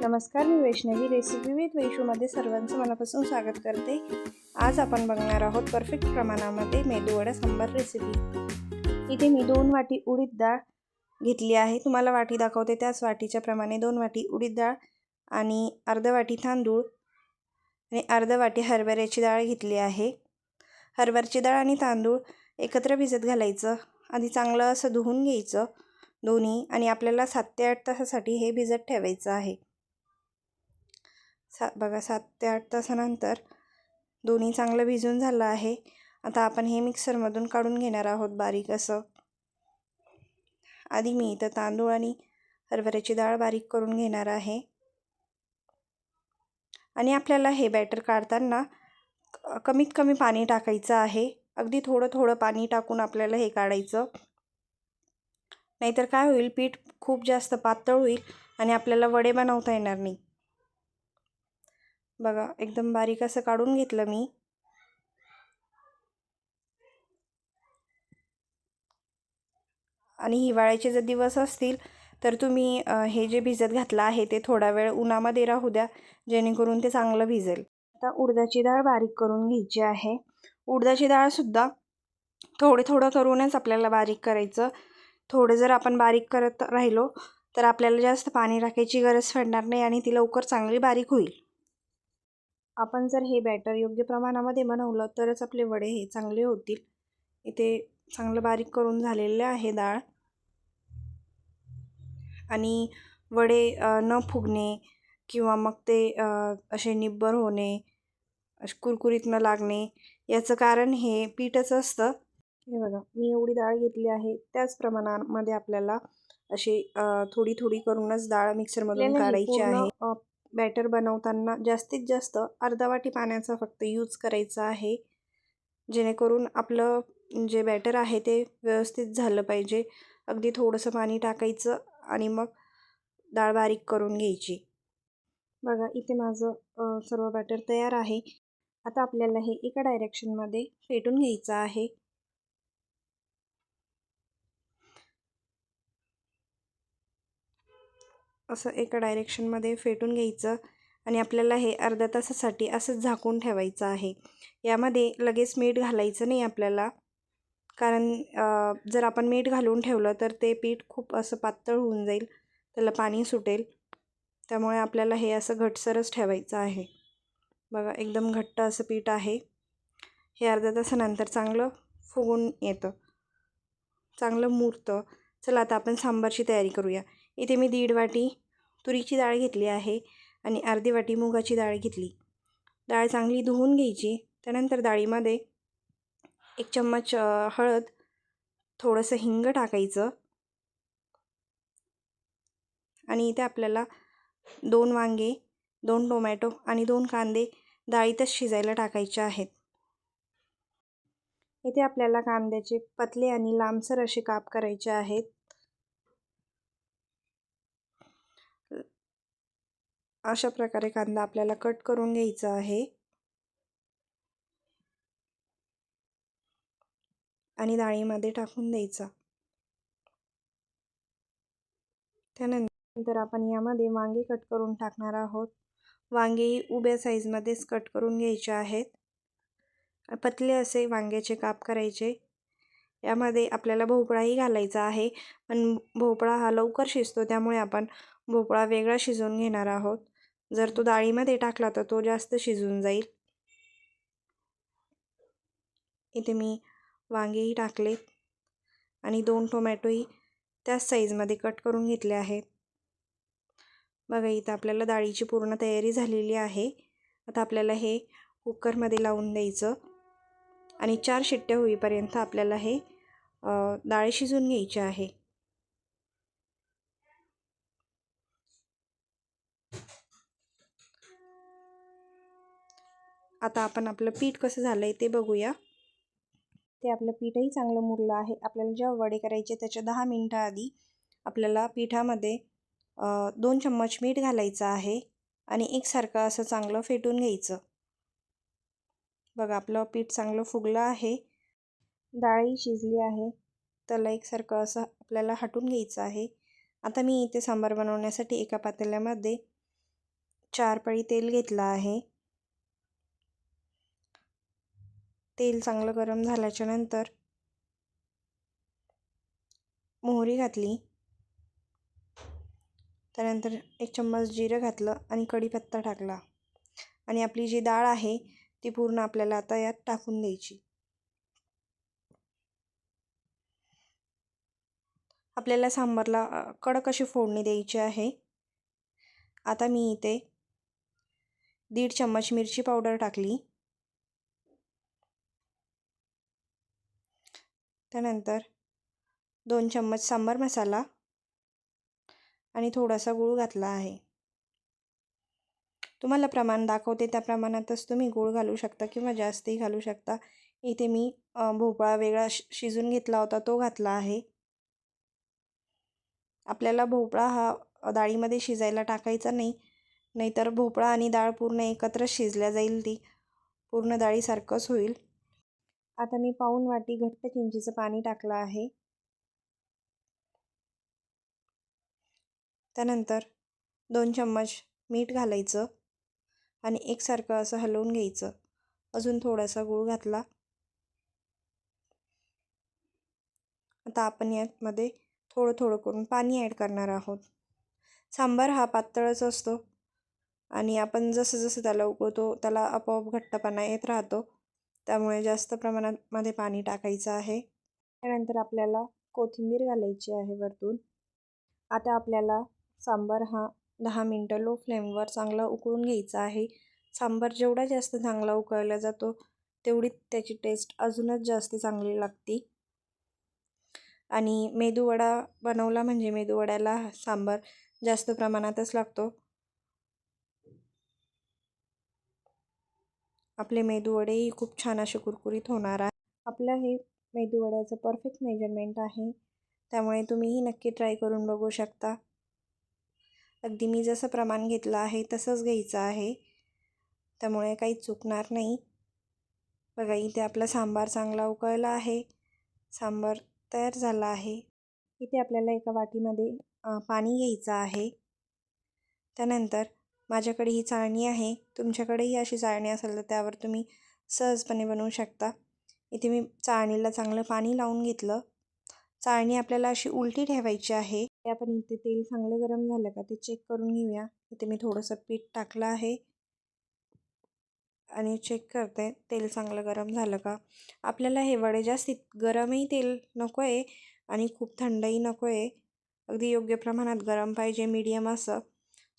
नमस्कार मी Vaishnavi recipe with वैशूमध्ये सर्वांचं मनापासून स्वागत करते. आज आपण बघणार आहोत परफेक्ट प्रमाणामध्ये मेदूवडा सांबार रेसिपी इथे मी दोन वाटी उडीद डाळ घेतली आहे. तुम्हाला वाटी दाखवते त्याच वाटीच्या प्रमाणे दोन वाटी उडीद डाळ आणि अर्धा वाटी तांदूळ आणि अर्धा वाटी हरभऱ्याची डाळ घेतली आहे. हरभऱ्याची डाळ आणि तांदूळ एकत्र भिजत घालायचं. आधी चांगलं असं धुवून घ्यायचं दोन्ही आणि आपल्याला सात ते आठ तासासाठी हे भिजत ठेवायचं आहे. सा बघा सात ते आठ तासानंतर दोन्ही चांगलं भिजून झालं आहे. आता आपण हे मिक्सरमधून काढून घेणार आहोत बारीक असं. आधी मी इथं तांदूळ आणि हरभऱ्याची डाळ बारीक करून घेणार आहे. आणि आपल्याला हे बॅटर काढताना कमीत कमी पाणी टाकायचं आहे. अगदी थोडं थोडं पाणी टाकून आपल्याला हे काढायचं. नाहीतर काय होईल पीठ खूप जास्त पातळ होईल आणि आपल्याला वडे बनवता येणार नाही. बघा एकदम बारीक असं काढून घेतलं मी. आणि हिवाळ्याचे जर दिवस असतील तर तुम्ही हे जे भिजत घातलं आहे ते थोडा वेळ उन्हामध्ये राहू द्या जेणेकरून ते चांगलं भिजेल. आता उडदाची डाळ बारीक करून घ्यायची आहे. उडदाची डाळसुद्धा थोडे थोडं करूनच आपल्याला बारीक करायचं. थोडं जर आपण बारीक करत राहिलो तर आपल्याला जास्त पाणी टाकायची गरज पडणार नाही आणि ती लवकर चांगली बारीक होईल. आपण जर हे बॅटर योग्य प्रमाणामध्ये बनवलं तरच आपले वडे हे चांगले होतील. इथे चांगलं बारीक करून झालेले आहे डाळ. आणि वडे न फुगणे किंवा मग ते असे निब्बर होणे कुरकुरीत न लागणे याचं कारण हे पीठच असतं. हे बघा मी एवढी डाळ घेतली आहे. त्याच प्रमाणामध्ये आपल्याला अशी थोडी थोडी करूनच डाळ मिक्सरमधून काढायची आहे. बॅटर बनवताना जास्तीत जास्त अर्धा वाटी पाण्याचा फक्त यूज करायचा आहे. जेणेकरून आपलं जे बॅटर आहे ते व्यवस्थित झालं पाहिजे. अगदी थोडंसं पाणी टाकायचं आणि मग डाळ बारीक करून घ्यायची. बघा इथे माझं सर्व बॅटर तयार आहे. आता आपल्याला हे एका डायरेक्शनमध्ये फेटून घ्यायचं आहे. असं एका डायरेक्शनमध्ये फेटून घ्यायचं आणि आपल्याला हे अर्ध्या तासासाठी असंच झाकून ठेवायचं आहे. यामध्ये लगेच मीठ घालायचं नाही आपल्याला. कारण जर आपण मीठ घालून ठेवलं तर ते पीठ खूप असं पातळ होऊन जाईल. त्याला पाणी सुटेल. त्यामुळे आपल्याला हे असं घटसरच ठेवायचं आहे. बघा एकदम घट्ट असं पीठ आहे. हे अर्ध्या तासानंतर चांगलं फुगून येतं. चांगलं मुरतं. चला आता आपण सांबारची तयारी करूया. इथे मी दीड वाटी तुरीची डाळ घेतली आहे आणि अर्धी वाटी मुगाची डाळ घेतली. डाळ चांगली धुवून घ्यायची त्यानंतर डाळीमध्ये एक चम्मच हळद थोडंसं हिंग टाकायचं. आणि इथे आपल्याला दोन वांगे दोन टोमॅटो आणि दोन कांदे डाळीतच शिजायला टाकायचे आहेत. इथे आपल्याला कांद्याचे पतले आणि लांबसर असे काप करायचे आहेत. अशा प्रकारे कांदा आपल्याला कट करून घ्यायचा आहे. आणि डाळीमध्ये टाकून द्यायचा. त्यानंतर आपण यामध्ये वांगे कट करून टाकणार आहोत. वांगे उभ्या साईजमध्येच कट करून घ्यायचे आहेत. पतले असे वांग्याचे काप करायचे. यामध्ये आपल्याला भोपळाही घालायचा आहे. पण भोपळा हा लवकर शिजतो त्यामुळे आपण भोपळा वेगळा शिजवून घेणार आहोत. जर तो डाळीमध्ये टाकला तर तो जास्त शिजून जाईल. इथे मी वांगेही टाकलेत आणि दोन टोमॅटोही त्याच साईजमध्ये कट करून घेतले आहेत. बघा इथं आपल्याला डाळीची पूर्ण तयारी झालेली आहे. आता आपल्याला हे कुकरमध्ये लावून द्यायचं आणि चार शिट्ट्या होईपर्यंत आपल्याला हे डाळ शिजून घ्यायची आहे. आता आपण आपलं पीठ कसं झालं आहे ते बघूया. ते आपलं पीठही चांगलं मुरलं आहे. आपल्याला जेव्हा वडे करायचे त्याच्या दहा मिनटं आधी आपल्याला पिठामध्ये दोन चम्मच मीठ घालायचं आहे आणि एकसारखं असं चांगलं फेटून घ्यायचं. बघा आपलं पीठ चांगलं फुगलं आहे. डाळही शिजली आहे. त्याला एकसारखं असं आपल्याला हटून घ्यायचं आहे. आता मी इथे सांबार बनवण्यासाठी एका पातेल्यामध्ये चार पळी तेल घेतलं आहे. तेल चांगलं गरम झाल्याच्यानंतर मोहरी घातली. त्यानंतर एक चम्मच जिरं घातलं आणि कढीपत्ता टाकला. आणि आपली जी डाळ आहे ती पूर्ण आपल्याला आता यात टाकून द्यायची. आपल्याला सांबारला कडक अशी फोडणी द्यायची आहे. आता मी इथे दीड चम्मच मिरची पावडर टाकली. त्यानंतर दोन चम्मच सांबार मसाला आणि थोडासा गूळ घातला आहे. तुम्हाला प्रमाण दाखवते त्या प्रमाणातच तुम्ही गूळ घालू शकता किंवा जास्तही घालू शकता. इथे मी भोपळा वेगळा शिजून घेतला होता तो घातला आहे. आपल्याला भोपळा हा डाळीमध्ये शिजायला टाकायचा नाही नाहीतर भोपळा आणि डाळ पूर्ण एकत्र शिजल्या जाईल ती. पूर्ण डाळीसारखंच होईल. आता मी पाऊन वाटी घट्ट चिंचेचं पाणी टाकलं आहे. त्यानंतर दोन चम्मच मीठ घालायचं आणि एकसारखं असं हलवून घ्यायचं. अजून थोडासा गूळ घातला. आता आपण यामध्ये थोडं थोडं करून पाणी ॲड करणार आहोत. सांबार हा पातळच असतो आणि आपण जसं जसं त्याला उकळतो त्याला आपोआप घट्टपणा येत राहतो. त्यामुळे जास्त प्रमाणामध्ये पाणी टाकायचं आहे. त्यानंतर आपल्याला कोथिंबीर घालायची आहे वरतून. आता आपल्याला सांबार हा दहा मिनटं लो फ्लेमवर चांगला उकळून घ्यायचा आहे. सांबार जेवढा जास्त चांगला उकळला जातो तेवढी त्याची टेस्ट अजूनच जास्त चांगली लागते. आणि मेदूवडा बनवला म्हणजे मेदूवड्याला सांबार जास्त प्रमाणातच लागतो. आपले मेदूवडेही खूप छान असे कुरकुरीत होणार आहे. आपलं हे मेदूवड्याचं परफेक्ट मेजरमेंट आहे. त्यामुळे तुम्हीही नक्की ट्राय करून बघू शकता. अगदी मी जसं प्रमाण घेतलं आहे तसंच घ्यायचं आहे. त्यामुळे काही चुकणार नाही. बघा इथे आपला सांबार चांगला उकळला आहे. सांबार तयार झाला आहे. इथे आपल्याला एका वाटीमध्ये पाणी घ्यायचं आहे. त्यानंतर माझ्याकडे ही चाळणी आहे तुमच्याकडेही अशी चाळणी असेल तर त्यावर तुम्ही सहजपणे बनवू शकता. इथे मी चाळणीला चांगलं पाणी लावून घेतलं. चाळणी आपल्याला अशी उलटी ठेवायची आहे. ते आपण इथे तेल चांगलं गरम झालं का ते चेक करून घेऊया. इथे मी थोडंसं पीठ टाकलं आहे. आणि चेक करते तेल चांगलं गरम झालं का? आपल्याला हे वडे जास्तीत गरमही तेल नको आहे आणि खूप थंडही नको आहे अगदी योग्य प्रमाणात गरम पाहिजे मीडियम असं.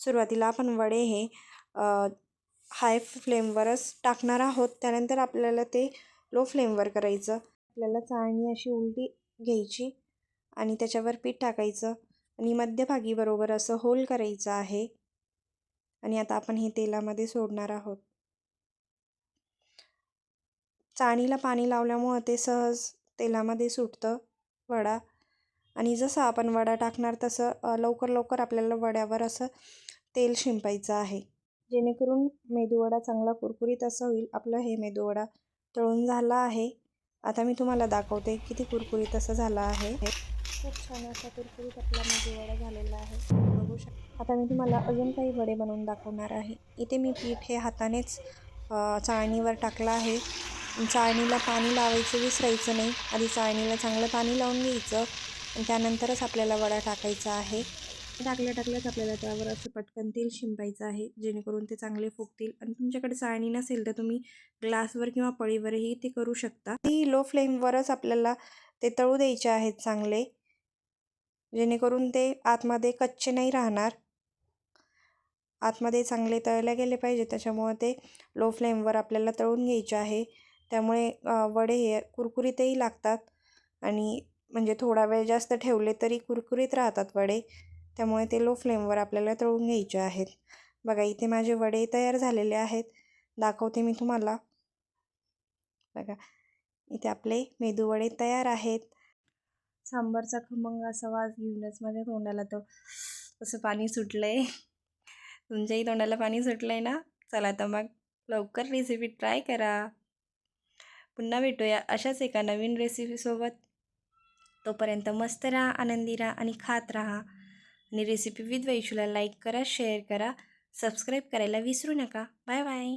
सुरुवातीला आपण वडे हे हाय फ्लेमवरच टाकणार आहोत. त्यानंतर आपल्याला ते लो फ्लेमवर करायचं. आपल्याला चाळणी अशी उलटी घ्यायची आणि त्याच्यावर पीठ टाकायचं आणि मध्यभागी बरोबर असं होल करायचं आहे. आणि आता आपण हे तेलामध्ये सोडणार आहोत. चाळणीला पाणी लावल्यामुळं ते सहज तेलामध्ये सुटतं वडा. आणि जसं आपण वडा टाकणार तसं लवकर लवकर आपल्याला वड्यावर असं तेल शिंपायचं आहे. जेणेकरून मेदूवडा चांगला कुरकुरीत असं होईल. आपलं हे मेदूवडा तळून झाला आहे. आता मी तुम्हाला दाखवते किती कुरकुरीत असा झालं आहे. खूप छान असा कुरकुरीत आपला मेदूवडा झालेला आहे. बघू शकता आता मी तुम्हाला अजून काही वडे बनवून दाखवणार आहे. इथे मी पीठ हे हातानेच चाळणीवर टाकलं आहे. चाळणीला पाणी लावायचं विसरायचं नाही. आधी चाळणीला चांगलं पाणी लावून घ्यायचं. त्यानंतरच आपल्याला वडा टाकायचा आहे. टाकल्या टाकल्याच आपल्याला त्यावर असं पटकन तेल शिंपायचं आहे जेणेकरून ते चांगले फुगतील. आणि तुमच्याकडे चाळणी नसेल तर तुम्ही ग्लासवर किंवा पळीवरही ते करू शकता. ती लो फ्लेमवरच आपल्याला ते तळू द्यायचे आहेत चांगले जेणेकरून ते आतमध्ये कच्चे नाही राहणार. आतमध्ये चांगले तळले गेले पाहिजे त्याच्यामुळं ते लो फ्लेमवर आपल्याला तळून घ्यायचे आहे. त्यामुळे वडे हे कुरकुरीतही लागतात आणि म्हणजे थोडा वेळ जास्त ठेवले तरी कुरकुरीत राहतात वडे. त्यामुळे ते लो फ्लेमवर आपल्याला तळून घ्यायचे आहेत. बघा इथे माझे वडे तयार झालेले आहेत. दाखवते मी तुम्हाला. बघा इथे आपले मेदू वडे तयार आहेत. सांबारचा खमंग असा वास घेऊनच माझ्या तोंडाला तो असं पाणी सुटलं आहे तुमच्याही तोंडाला पाणी सुटलं आहे ना? चला तर मग लवकर रेसिपी ट्राय करा. पुन्हा भेटूया अशाच एका नवीन रेसिपीसोबत तोपर्यंत मस्त राहा आनंदी राहा आणि खात राहा. आणि रेसिपी विथ वैशूला लाईक करा शेअर करा सबस्क्राईब करायला विसरू नका. Bye bye.